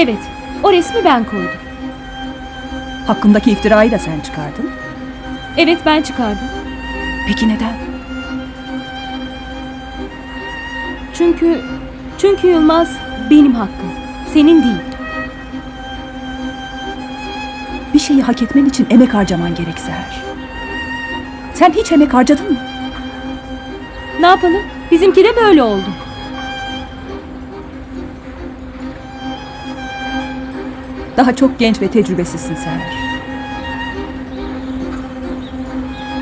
Evet, o resmi ben koydum. Hakkımdaki iftirayı da sen çıkardın. Evet ben çıkardım. Peki neden? Çünkü çünkü Yılmaz benim hakkım. Senin değil. Bir şeyi hak etmen için emek harcaman gerek Seher. Sen hiç emek harcadın mı? Ne yapalım? Bizimki de böyle oldu. Daha çok genç ve tecrübesizsin Seher.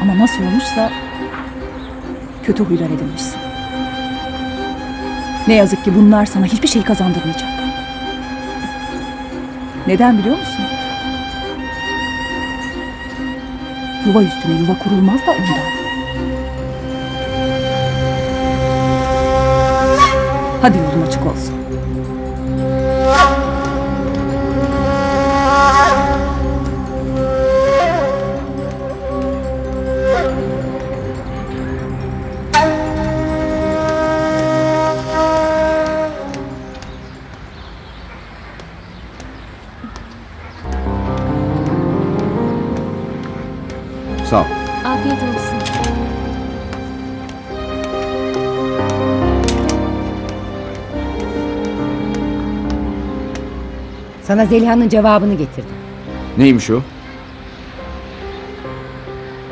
Ama nasıl olmuşsa kötü huylar edinmişsin. Ne yazık ki bunlar sana hiçbir şey kazandırmayacak. Neden biliyor musun? Yuva üstüne yuva kurulmaz da ondan. Hadi yolun açık olsun. Sana Zeliha'nın cevabını getirdim. Neymiş o?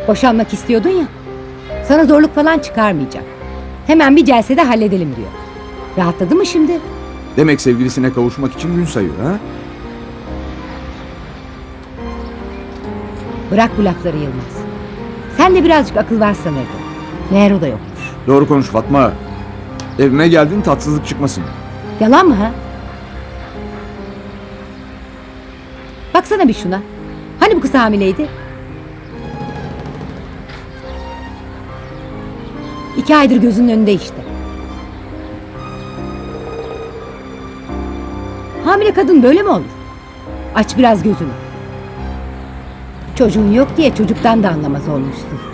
Boşanmak istiyordun ya. Sana zorluk falan çıkarmayacak. Hemen bir celsede halledelim diyor. Rahatladı mı şimdi? Demek sevgilisine kavuşmak için gün sayıyor ha? Bırak bu lafları Yılmaz. Sen de birazcık akıl var sanırdın. Meğer o da yokmuş. Doğru konuş Fatma. Evime geldin tatsızlık çıkmasın. Yalan mı ha? Baksana bir şuna. Hani bu kız hamileydi? İki aydır gözünün önünde işte. Hamile kadın böyle mi olur? Aç biraz gözünü. Çocuğun yok diye çocuktan da anlamaz olmuşsun.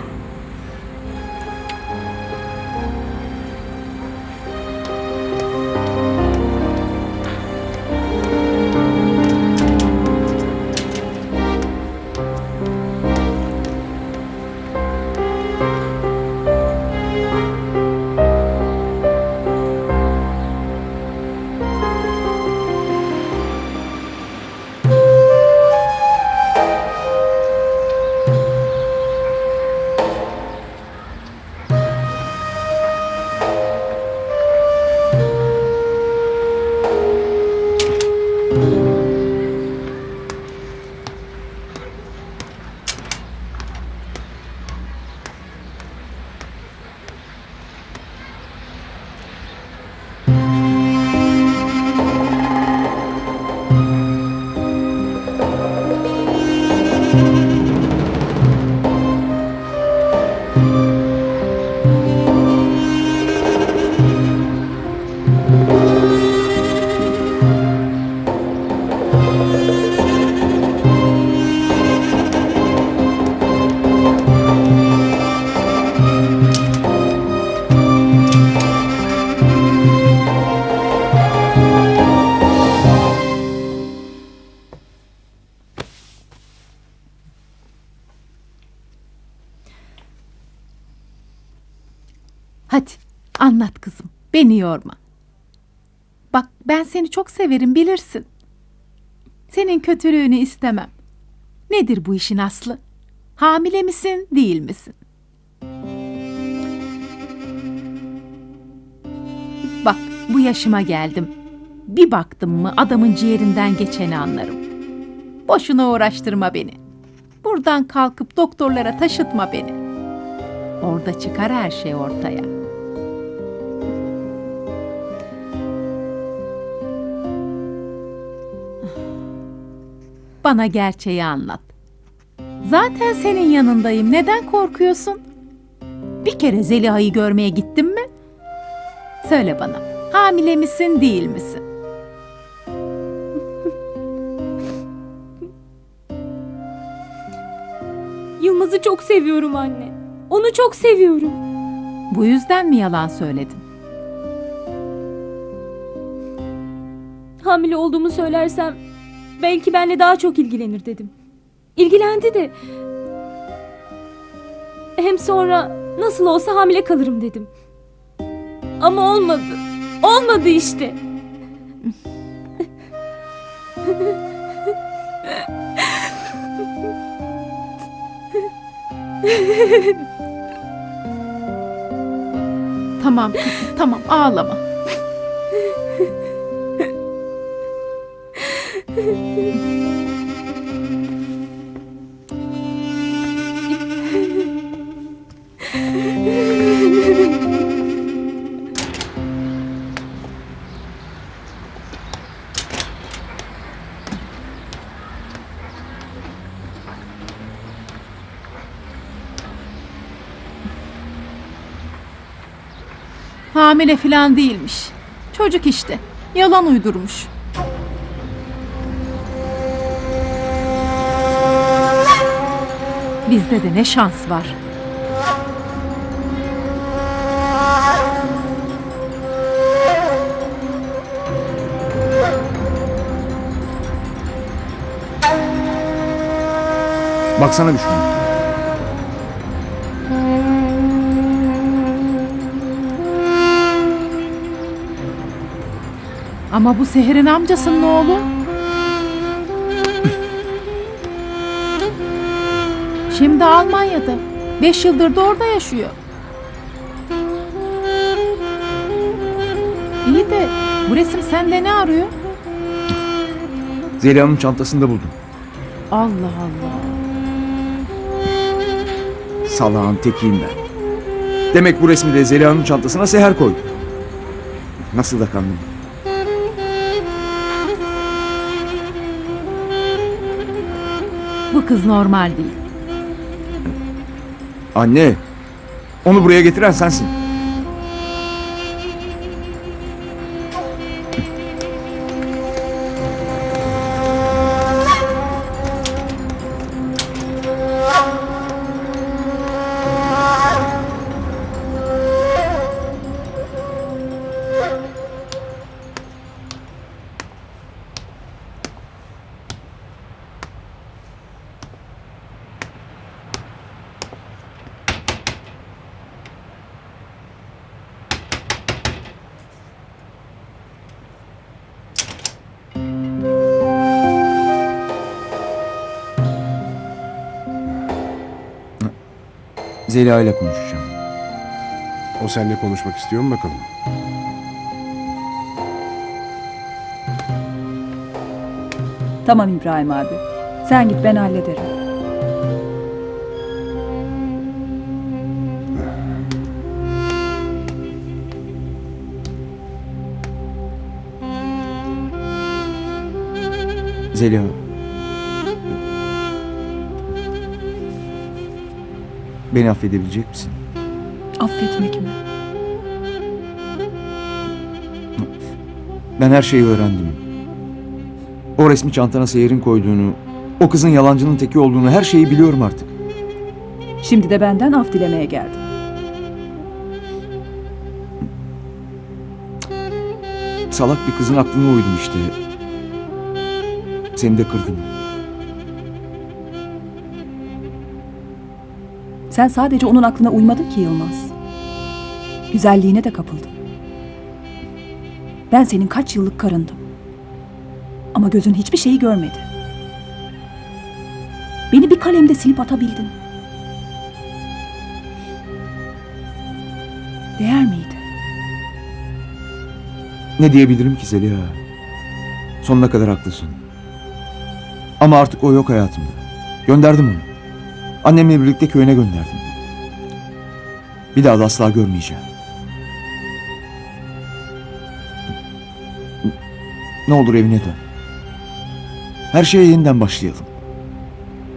Hadi anlat kızım. Beni yorma. Bak ben seni çok severim bilirsin. Senin kötülüğünü istemem. Nedir bu işin aslı? Hamile misin, değil misin? Bak bu yaşıma geldim. Bir baktım mı adamın ciğerinden geçeni anlarım. Boşuna uğraştırma beni. Buradan kalkıp doktorlara taşıtma beni. Orada çıkar her şey ortaya. Bana gerçeği anlat. Zaten senin yanındayım. Neden korkuyorsun? Bir kere Zeliha'yı görmeye gittin mi? Söyle bana. Hamile misin, değil misin? Yılmaz'ı çok seviyorum anne. Onu çok seviyorum. Bu yüzden mi yalan söyledin? hamile olduğumu söylersem belki benle daha çok ilgilenir dedim. İlgilendi de. Hem sonra nasıl olsa hamile kalırım dedim. Ama olmadı. Olmadı işte. Tamam kızım tamam ağlama. Hamile falan değilmiş. Çocuk işte. Yalan uydurmuş. Bizde de ne şans var. Baksana bir. Ama bu Seher'in amcasının oğlu. Şimdi Almanya'da. Beş yıldır da orada yaşıyor. İyi de bu resim sende ne arıyor? Zeliha'nın çantasında buldum. Allah Allah. Salağın tekiyim ben. Demek bu resmi de Zeliha'nın çantasına Seher koydu. Nasıl da kandım. Bu kız normal değil. Anne, onu buraya getiren sensin. Zeliha ile konuşacağım. O seninle konuşmak istiyor mu bakalım? Tamam İbrahim abi. Sen git ben hallederim. Zeliha. Beni affedebilecek misin? Affetmek mi? Ben her şeyi öğrendim. O resmi çantana Seher'in koyduğunu, o kızın yalancının teki olduğunu her şeyi biliyorum artık. Şimdi de benden af dilemeye geldin. Salak bir kızın aklına uydum işte. Seni de kırdım. Sen sadece onun aklına uymadın ki Yılmaz. Güzelliğine de kapıldın. Ben senin kaç yıllık karındım. Ama gözün hiçbir şeyi görmedi. Beni bir kalemde silip atabildin. Değer miydi? Ne diyebilirim ki Zeliha? Sonuna kadar haklısın. Ama artık o yok hayatımda. Gönderdim onu. Annemle birlikte köyüne gönderdim. Bir daha da asla görmeyeceğim. Ne olur evine dön. Her şeye yeniden başlayalım.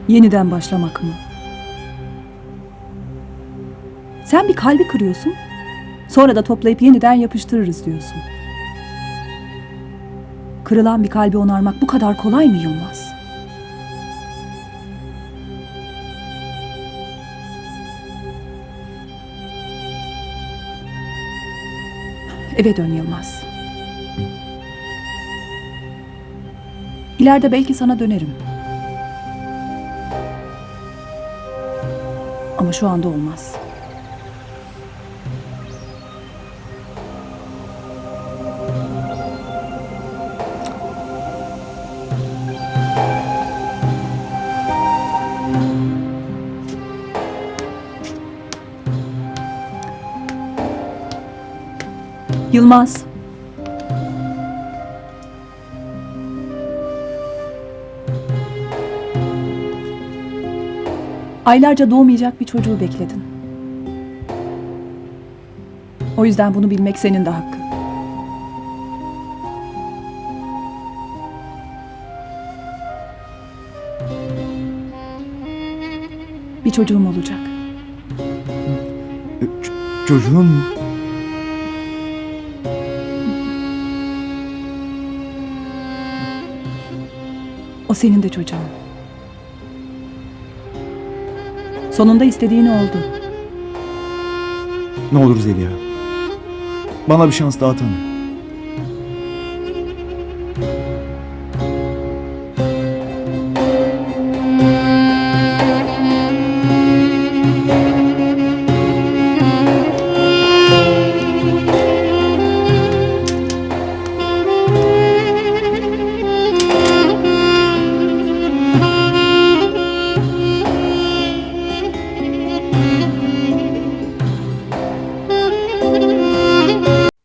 Yeniden başlamak mı? Sen bir kalbi kırıyorsun. Sonra da toplayıp yeniden yapıştırırız diyorsun. Kırılan bir kalbi onarmak bu kadar kolay mı Yılmaz? Eve dön Yılmaz. İleride belki sana dönerim. Ama şu anda olmaz. Yılmaz. Aylarca doğmayacak bir çocuğu bekledin. O yüzden bunu bilmek senin de hakkın. Bir çocuğum olacak. Ç- çocuğun mu? O senin de çocuğun. Sonunda istediğin oldu. Ne olur Zeliha. Bana bir şans daha tanı.